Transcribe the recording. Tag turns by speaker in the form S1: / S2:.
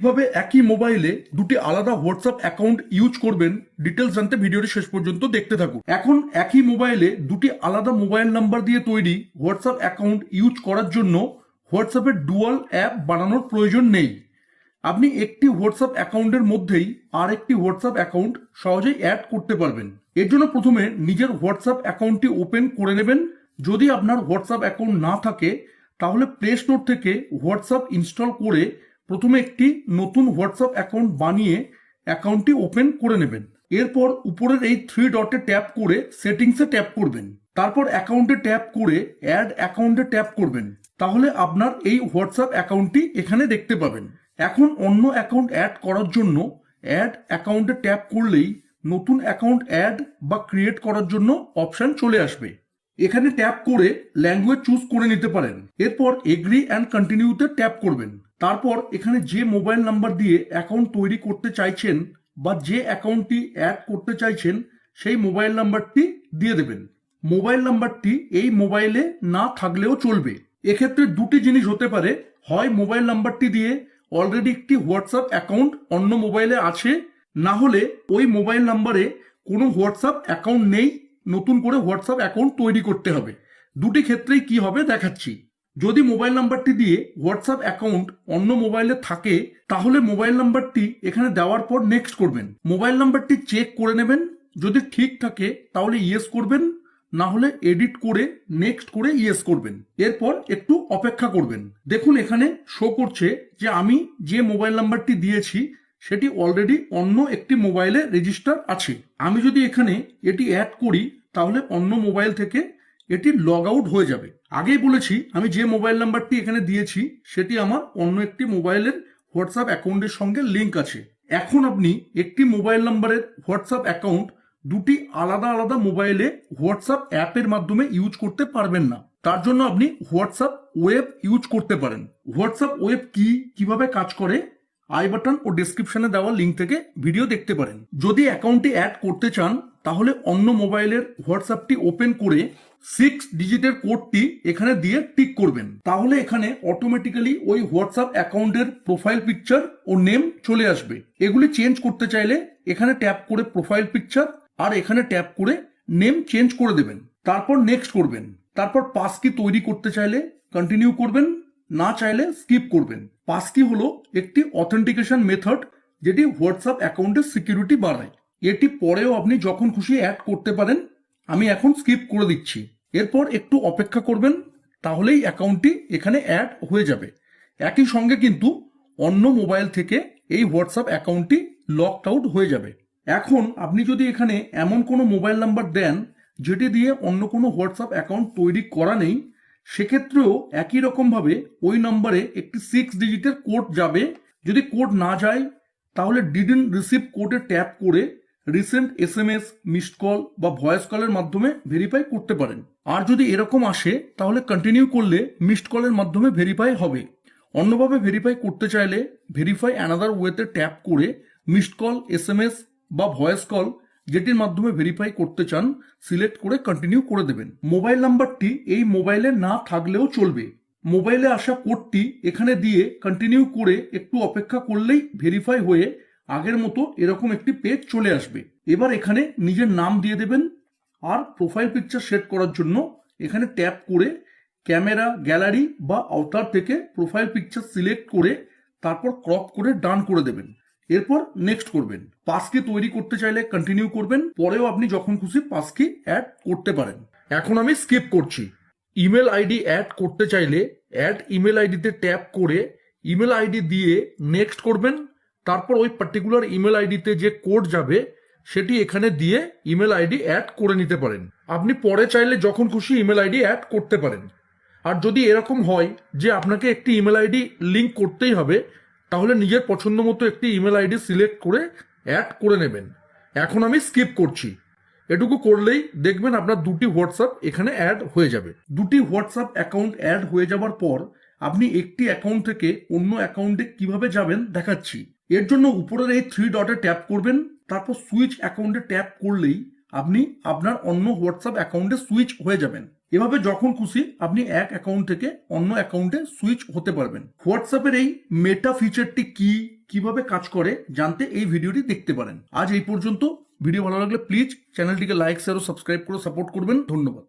S1: কীভাবে একই মোবাইলে দুটি আলাদা হোয়াটসঅ্যাপ অ্যাকাউন্ট ইউজ করবেন ডিটেলস জানতে ভিডিওটি শেষ পর্যন্ত দেখতে থাকুন। এখন একই মোবাইলে দুটি আলাদা মোবাইল নাম্বার দিয়ে তৈরি হোয়াটসঅ্যাপ অ্যাকাউন্ট ইউজ করার জন্য হোয়াটসঅ্যাপের ডুয়াল অ্যাপ বানানোর প্রয়োজন নেই। আপনি একটি হোয়াটসঅ্যাপ অ্যাকাউন্টের মধ্যেই আর একটি হোয়াটসঅ্যাপ অ্যাকাউন্ট সহজেই অ্যাড করতে পারবেন। এর জন্য প্রথমে নিজের হোয়াটসঅ্যাপ অ্যাকাউন্টটি ওপেন করে নেবেন। যদি আপনার হোয়াটসঅ্যাপ অ্যাকাউন্ট না থাকে, তাহলে প্লে স্টোর থেকে হোয়াটসঅ্যাপ ইনস্টল করে প্রথমে একটি নতুন হোয়াটসঅ্যাপ অ্যাকাউন্ট বানিয়ে অ্যাকাউন্টটি ওপেন করে নেবেন। এরপর উপরের এই থ্রি ডটে ট্যাপ করে সেটিংসে ট্যাপ করবেন। তারপর অ্যাকাউন্টে ট্যাপ করে অ্যাড অ্যাকাউন্টে ট্যাপ করবেন। তাহলে আপনার এই হোয়াটসঅ্যাপ অ্যাকাউন্টটি এখানে দেখতে পাবেন। এখন অন্য অ্যাকাউন্ট অ্যাড করার জন্য অ্যাড অ্যাকাউন্টে ট্যাপ করলেই নতুন অ্যাকাউন্ট অ্যাড বা ক্রিয়েট করার জন্য অপশন চলে আসবে। এখানে ট্যাপ করে ল্যাঙ্গুয়েজ চুজ করে নিতে পারেন। এরপর এগ্রি অ্যান্ড কন্টিনিউতে ট্যাপ করবেন। তারপর এখানে যে মোবাইল নাম্বার দিয়ে অ্যাকাউন্ট তৈরি করতে চাইছেন বা যে অ্যাকাউন্টটি অ্যাড করতে চাইছেন, সেই মোবাইল নাম্বারটি দিয়ে দেবেন। মোবাইল নাম্বারটি এই মোবাইলে না থাকলেও চলবে। এক্ষেত্রে দুটি জিনিস হতে পারে। হয় মোবাইল নাম্বারটি দিয়ে অলরেডি একটি হোয়াটসঅ্যাপ অ্যাকাউন্ট অন্য মোবাইলে আছে, না হলে ওই মোবাইল নাম্বারে কোনো হোয়াটসঅ্যাপ অ্যাকাউন্ট নেই, নতুন করে হোয়াটসঅ্যাপ অ্যাকাউন্ট তৈরি করতে হবে। দুটি ক্ষেত্রেই কি হবে দেখাচ্ছি। যদি মোবাইল নাম্বারটি দিয়ে হোয়াটসঅ্যাপ অ্যাকাউন্ট অন্য মোবাইলে থাকে, তাহলে মোবাইল নাম্বারটি এখানে দেওয়ার পর নেক্সট করবেন। মোবাইল নাম্বারটি চেক করে নেবেন। যদি ঠিক থাকে, তাহলে ইয়েস করবেন। না হলে এডিট করে নেক্সট করে ইয়েস করবেন। এরপর একটু অপেক্ষা করবেন। দেখুন, এখানে শো করছে যে আমি যে মোবাইল নাম্বারটি দিয়েছি, সেটি অলরেডি অন্য একটি মোবাইলে রেজিস্টার আছে। আমি যদি এখানে এটি অ্যাড করি, তাহলে অন্য মোবাইল থেকে এটি লগ আউট হয়ে যাবে। আগেই বলেছি, আমি যে মোবাইল নাম্বারটি এখানে দিয়েছি, সেটি আমার অন্য একটি মোবাইলের হোয়াটসঅ্যাপ অ্যাকাউন্টের সঙ্গে লিঙ্ক আছে। এখন আপনি একটি মোবাইল নাম্বারের হোয়াটসঅ্যাপ অ্যাকাউন্ট দুটি আলাদা আলাদা মোবাইলে হোয়াটসঅ্যাপ অ্যাপের মাধ্যমে ইউজ করতে পারবেন না। তার জন্য আপনি হোয়াটসঅ্যাপ ওয়েব ইউজ করতে পারেন। হোয়াটসঅ্যাপ ওয়েব কি, কীভাবে কাজ করে, আই বাটন ও ডেসক্রিপশনে দেওয়া লিঙ্ক থেকে ভিডিও দেখতে পারেন। যদি অ্যাকাউন্টটি অ্যাড করতে চান তাহলে অন্য মোবাইলের হোয়াটসঅ্যাপটি ওপেন করে সিক্স ডিজিটের কোডটি এখানে দিয়ে টিক করবেন। তাহলে এখানে অটোমেটিক্যালি ওই হোয়াটসঅ্যাপ অ্যাকাউন্টের প্রোফাইল পিকচার ও নেম চলে আসবে। এগুলি চেঞ্জ করতে চাইলে এখানে ট্যাপ করে প্রোফাইল পিকচার আর এখানে ট্যাপ করে নেম চেঞ্জ করে দেবেন। তারপর নেক্সট করবেন। তারপর পাসকি তৈরি করতে চাইলে কন্টিনিউ করবেন, না চাইলে স্কিপ করবেন। পাসকি হলো একটি অথেন্টিকেশন মেথড যেটি হোয়াটসঅ্যাপ অ্যাকাউন্টের সিকিউরিটি বাড়ায়। এটি পরেও আপনি যখন খুশি অ্যাড করতে পারেন, আমি এখন স্কিপ করে দিচ্ছি। এরপর একটু অপেক্ষা করবেন, তাহলেই অ্যাকাউন্টটি এখানে অ্যাড হয়ে যাবে। একই সঙ্গে কিন্তু অন্য মোবাইল থেকে এই হোয়াটসঅ্যাপ অ্যাকাউন্টটি লকড আউট হয়ে যাবে। এখন আপনি যদি এখানে এমন কোনো মোবাইল নাম্বার দেন, যেটি দিয়ে অন্য কোনো হোয়াটসঅ্যাপ অ্যাকাউন্ট তৈরি করা নেই, সেক্ষেত্রেও একই রকমভাবে ওই নম্বরে একটি সিক্স ডিজিটের কোড যাবে। যদি কোড না যায়, তাহলে ডিডেন রিসিভ কোডে ট্যাপ করে resend S M S missed call বা ভয়েস কলের মাধ্যমে ভেরিফাই করতে পারেন। আর যদি এরকম আসে, তাহলে কন্টিনিউ করলে মিসড কলের মাধ্যমে ভেরিফাই হবে। অন্যভাবে ভেরিফাই করতে চাইলে ভেরিফাই অ্যানাদার ওয়েতে ট্যাপ করে missed call S M S বা ভয়েস কল যেটির মাধ্যমে ভেরিফাই করতে চান সিলেক্ট করে কন্টিনিউ করে দেবেন। মোবাইল নাম্বারটি এই মোবাইলে না থাকলেও চলবে। মোবাইলে আসা কোডটি এখানে দিয়ে কন্টিনিউ করে একটু অপেক্ষা করলেই ভেরিফাই হয়ে আগের মতো এরকম একটি পেজ চলে আসবে। এবার এখানে নিজের নাম দিয়ে দেবেন আর প্রোফাইল পিকচার সেট করার জন্য এখানে ট্যাপ করে ক্যামেরা গ্যালারি বা আউটার থেকে প্রোফাইল পিকচার সিলেক্ট করে তারপর ক্রপ করে ডান করে দেবেন। এরপর নেক্সট করবেন। পাসকি তৈরি করতে চাইলে কন্টিনিউ করবেন। পরেও আপনি যখন খুশি পাসকি অ্যাড করতে পারেন। এখন আমি স্কিপ করছি। ইমেল আইডি অ্যাড করতে চাইলে অ্যাড ইমেল আইডিতে ট্যাপ করে ইমেল আইডি দিয়ে নেক্সট করবেন। তারপর ওই পার্টিকুলার ইমেল আইডিতে যে কোড যাবে, সেটি এখানে দিয়ে ইমেল আইডি অ্যাড করে নিতে পারেন। আপনি পরে চাইলে যখন খুশি ইমেল আইডি অ্যাড করতে পারেন। আর যদি এরকম হয় যে আপনাকে একটি ইমেল আইডি লিঙ্ক করতেই হবে, তাহলে নিজের পছন্দ মতো একটি ইমেল আইডি সিলেক্ট করে অ্যাড করে নেবেন। এখন আমি স্কিপ করছি। এটুকু করলেই দেখবেন আপনার দুটি হোয়াটসঅ্যাপ এখানে অ্যাড হয়ে যাবে। দুটি হোয়াটসঅ্যাপ অ্যাকাউন্ট অ্যাড হয়ে যাবার পর আপনি একটি অ্যাকাউন্ট থেকে অন্য অ্যাকাউন্টে কীভাবে যাবেন দেখাচ্ছি। এর জন্য উপরের এই থ্রি ডটে ট্যাপ করবেন, তারপর সুইচ অ্যাকাউন্টে ট্যাপ করলেই আপনি আপনার অন্য হোয়াটসঅ্যাপ অ্যাকাউন্টে সুইচ হয়ে যাবেন। এভাবে যখন খুশি আপনি এক অ্যাকাউন্ট থেকে অন্য অ্যাকাউন্টে সুইচ হতে পারবেন। হোয়াটসঅ্যাপের এই মেটা ফিচারটি কি, কীভাবে কাজ করে জানতে এই ভিডিওটি দেখতে পারেন। আজ এই পর্যন্ত। ভিডিও ভালো লাগলে প্লিজ চ্যানেলটিকে লাইক শেয়ার ও সাবস্ক্রাইব করে সাপোর্ট করবেন। ধন্যবাদ।